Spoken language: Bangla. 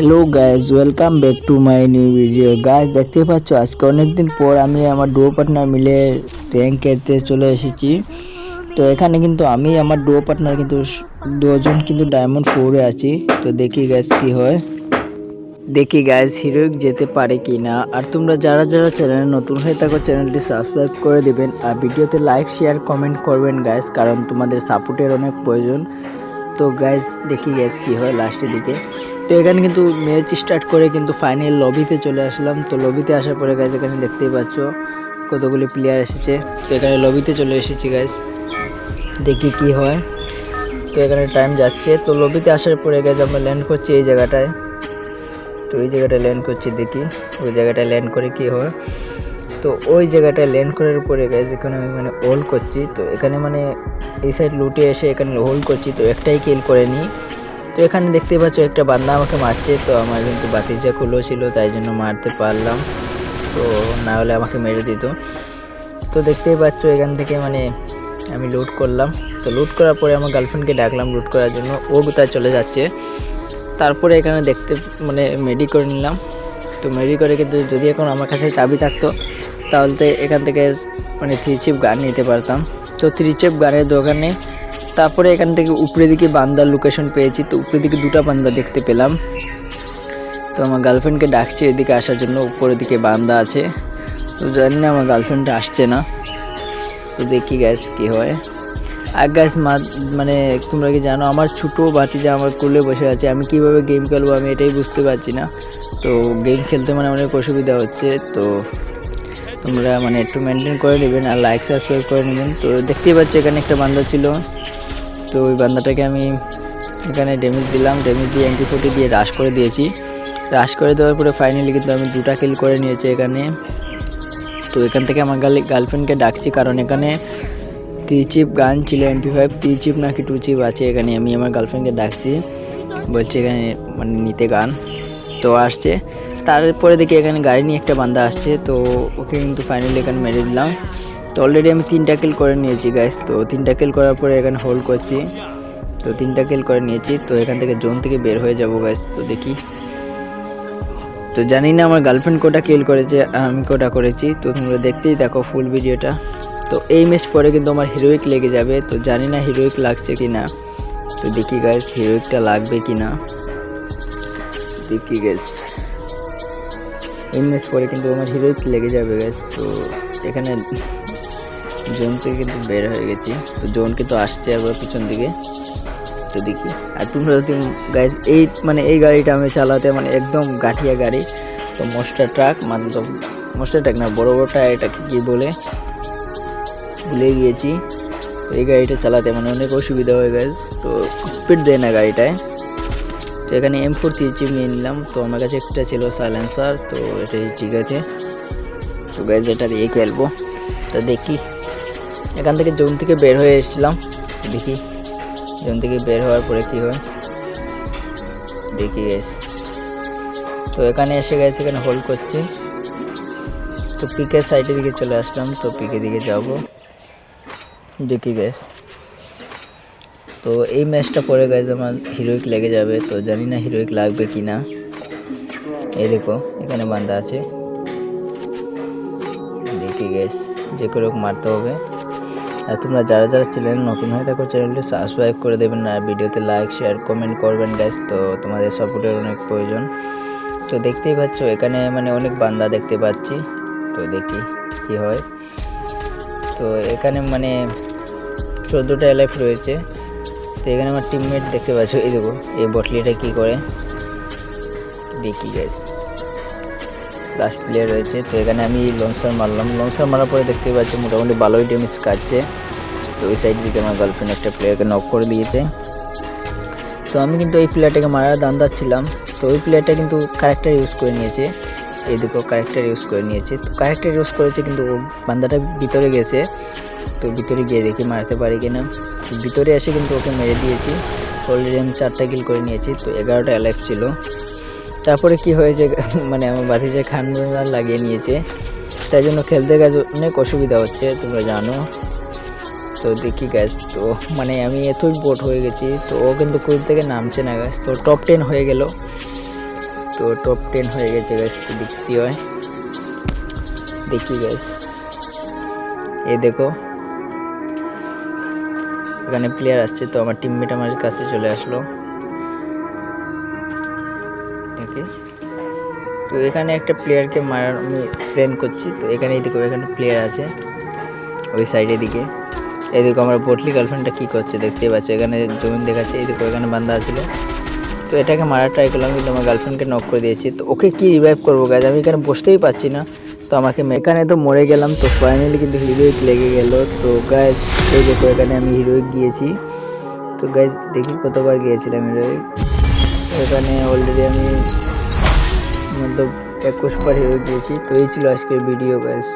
Hello guys welcome back to my new video guys দেখতে পাচ্ছ, আজকে অনেকদিন পর আমি আমার ডুয়ো পার্টনার মিলে র্যাঙ্ক খেলতে চলে এসেছি। তো এখানে কিন্তু আমি আমার ডুয়ো পার্টনার কিন্তু দুজন কিন্তু ডায়মন্ড ফোরে আছি। তো দেখি গাইজ কি হয়। দেখি গাইজ হিরোইক যেতে পারে কি না আর তোমরা যারা যারা চ্যানেলে নতুন হয়ে থাকো চ্যানেলটি সাবস্ক্রাইব করে দিবেন। আর ভিডিওতে লাইক শেয়ার কমেন্ট করবেন গাইজ কারণ তোমাদের সাপোর্টের অনেক প্রয়োজন। তো গাইজ দেখি গ্যাস কি হয় লাস্টের দিকে। তো এখানে কিন্তু ম্যাচ স্টার্ট করে কিন্তু ফাইনাল লবিতে চলে আসলাম। তো লবিতে আসার পরে গাইজ এখানে দেখতেই পাচ্ছ কতগুলি প্লেয়ার এসেছে। তো এখানে লবিতে চলে এসেছি গাইজ দেখি কি হয়। তো এখানে টাইম যাচ্ছে। তো লবিতে আসার পরে গাইজ আমরা ল্যান্ড করছি এই জায়গাটায়। তো এই জায়গাটায় ল্যান্ড করছি, দেখি ওই জায়গাটায় ল্যান্ড করে কি হয়। তো ওই জায়গাটায় ল্যান্ড করার পরে গাইজ এখানে আমি মানে হোল্ড করছি। তো এখানে মানে এই সাইড লুটে এসে এখানে হোল্ড করছি। তো একটাই কিল করে নিই। তো এখানে দেখতে পাচ্ছ একটা বান্দা আমাকে মারছে, তো আমার কিন্তু বাতিজা খুলো ছিল, তাই জন্য মারতে পারলাম। তো না হলে আমাকে মেরে দিত। তো দেখতেই পাচ্ছ এখান থেকে মানে আমি লুট করলাম। তো লুট করার পরে আমার গার্লফ্রেন্ডকে ডাকলাম লুট করার জন্য। ও কোথায় চলে যাচ্ছে। তারপরে এখানে দেখতে মানে মেডি করে নিলাম। তো মেডি করে কিন্তু যদি এখন আমার কাছে চাবি থাকতো, তাহলে এখান থেকে মানে থ্রি চিপ গান নিতে পারতাম। তো থ্রি চিপ গানের দোকানে তারপরে এখান থেকে উপরে দিকে বান্দার লোকেশন পেয়েছি, তো উপরে দিকে দুটো বান্দা দেখতে পেলাম। তো আমার গার্লফ্রেন্ডকে ডাকছে এদিকে আসার জন্য, উপরের দিকে বান্দা আছে। তো জানি না আমার গার্লফ্রেন্ডটা আসছে না। তো দেখি গ্যাস কি হয়। আর গ্যাস মানে তোমরা কি জানো, আমার ছোটো বাতিজা আমার কোলে বসে আছে, আমি কীভাবে গেম খেলব আমি এটাই বুঝতে পারছি না। তো গেম খেলতে মানে অনেক অসুবিধা হচ্ছে, তো তোমরা মানে একটু মেনটেন করে নেবেন আর লাইক সাবস্ক্রাইব করে নেবেন। তো দেখতেই পাচ্ছ এখানে একটা বান্দা ছিল। তো ওই বান্দাটাকে আমি এখানে ড্যামেজ দিলাম ড্যামেজ দিয়ে এমপি ফোর্টি দিয়ে রাশ করে দিয়েছি। রাশ করে দেওয়ার পরে ফাইনালি কিন্তু আমি দুটা কিল করে নিয়েছি এখানে। তো এখান থেকে আমার গার্ল গার্লফ্রেন্ডকে ডাকছি কারণ এখানে টি চিপ গান ছিল এমপি ফাইভ টি চিপ নাকি টু চিপ আছে এখানে। আমি আমার গার্লফ্রেন্ডকে ডাকছি, বলছি এখানে মানে নিতে গান। তো আসছে। তারপরে দেখি এখানে গাড়ি নিয়ে একটা বান্দা আসছে, তো ওকে কিন্তু ফাইনালি এখানে মেরে দিলাম। তো অলরেডি আমি তিনটা কিল করে নিয়েছি গাইস তো তিনটা কিল করার পরে এখানে হোল্ড করছি। তো তিনটা কিল করে নিয়েছি। তো এখান থেকে জোন থেকে বের হয়ে যাব গাইস তো দেখি। তো জানি না আমার গার্লফ্রেন্ড কোটা কিল করেছে, আমি কোটা করেছি। তো তোমরা দেখতেই দেখো ফুল ভিডিওটা তো এই ম্যাচ পরে কিন্তু আমার হিরোইক লেগে যাবে। তো জানি না হিরোইক লাগছে কি না তো দেখি গাইস হিরোইকটা লাগবে কি না দেখি গাইস এই ম্যাচ পরে কিন্তু আমার হিরোইক লেগে যাবে গাইস তো এখানে জোন থেকে কিন্তু বের হয়ে গেছি। তো জোন কিন্তু আসছে আবার পিছন দিকে। তো দেখি। আর তোমরা যদি গাইজ এই মানে এই গাড়িটা আমি চালাতে মানে একদম গাঠিয়া গাড়ি, তো মোস্টার ট্রাক মানে তো মোস্টার ট্রাক না, বড় বড় টায়ার এটাকে কী বলে? ভুলে গিয়েছি। এই গাড়িটা চালাতে মানে অনেক অসুবিধা হয়ে গেছে তো স্পিড দেয় না গাড়িটায়। তো এখানে এম ফোর চিপ নিয়ে নিলাম। তো আমার কাছে একটা ছিল সাইলেন্সার তো এটাই ঠিক আছে। তো গাইজ এটা দিয়ে খেলব। তো দেখি। এখান থেকে জোন থেকে বের হয়ে এসেছিলাম। দেখি জোন থেকে বের হওয়ার পরে কি হয়। দেখি গেস তো এখানে এসে গেছে, এখানে হোল্ড করছি। তো পিকের সাইডের দিকে চলে আসলাম, তো পিকের দিকে যাব। দেখি গেস তো এই ম্যাচটা পরে গেছে আমার হিরোইক লেগে যাবে, তো জানি না হিরোইক লাগবে কি না এই দেখো, এখানে বান্ধা আছে। গেস যে করে হোক মারতে হবে। আর তোমরা যারা যারা চ্যানেল নতুন হয়ে থাকো চ্যানেলটি সাবস্ক্রাইব করে দেবেন আর ভিডিওতে লাইক শেয়ার কমেন্ট করবেন গ্যাস তো তোমাদের সাপোর্টের অনেক প্রয়োজন। তো দেখতেই পাচ্ছ, এখানে মানে অনেক বান্দা দেখতে পাচ্ছি। তো দেখি কি হয়। তো এখানে মানে চোদ্দোটা এলাইফ রয়েছে। তো এখানে আমার টিমমেট দেখতে পাচ্ছ, এই দেখো, এই বটলিটা কী করে? দেখি গ্যাস লাস্ট প্লেয়ার রয়েছে। তো এখানে আমি লংসার মারলাম। লংসার মারার পরে দেখতে পাচ্ছি মোটামুটি ভালোই ড্যামেজ কাটছে। তো ওই সাইড দিকে আমার গার্লফ্রেন্ড একটা প্লেয়ারকে নক করে দিয়েছে। তো আমি কিন্তু এই প্লেয়ারটাকে মারার দান্দাচ্ছিলাম তো ওই প্লেয়ারটা কিন্তু ক্যারেক্টার ইউজ করে নিয়েছে। এই দেখো ক্যারেক্টার ইউজ করে নিয়েছে। তো ক্যারেক্টার ইউজ করেছে কিন্তু বান্দাটা ভিতরে গেছে। তো ভিতরে গিয়ে দেখি মারতে পারি কিনা। ভিতরে এসে কিন্তু ওকে মেরে দিয়েছি। অলরেডি আমি চারটা কিল করে নিয়েছি। তো এগারোটা অ্যালাইভ ছিল। তারপরে কি হয়েছে মানে আমার বাতিজা খান লাগিয়ে নিয়েছে, তাই জন্য খেলতে গেছে, অনেক অসুবিধা হচ্ছে, তোমরা জানো। তো দেখি গ্যাস তো মানে আমি এতই বোট হয়ে গেছি, তো ও কিন্তু কুইট থেকে নামছে না গাছ তো টপ টেন হয়ে গেল। তো টপ টেন হয়ে গেছে গ্যাস তো দেখতে হয়। দেখি গ্যাস এ দেখো। এখানে প্লেয়ার আসছে, তো আমার টিমমেট আমার কাছে চলে আসলো। তো এখানে একটা প্লেয়ারকে মারার আমি ট্রেন করছি। তো এখানে দেখো, এখানে প্লেয়ার আছে। ওই সাইডের দিকে এই দেখো, আমার বটলি গার্লফ্রেন্ডটা কী করছে দেখতেই পাচ্ছ। এখানে জমিন দেখাচ্ছে, এই দেখো, এখানে বান্ধা ছিল। তো এটাকে মারার ট্রাই করলাম, কিন্তু আমার গার্লফ্রেন্ডকে নক করে দিয়েছি। তো ওকে কি রিভাইভ করব গাছ আমি এখানে বসতেই পারছি না। তো আমাকে এখানে তো মরে গেলাম। তো ফাইনালি কিন্তু হিরোইক লেগে গেল। তো গাছ এই দেখো, এখানে আমি হিরোইক গিয়েছি। তো গাছ দেখি কতবার গিয়েছিলাম হিরোইক এখানে অলরেডি আমি মতলব একুশ পার হয়ে গিয়েছি। তো এই ছিল আজকের ভিডিও গাছ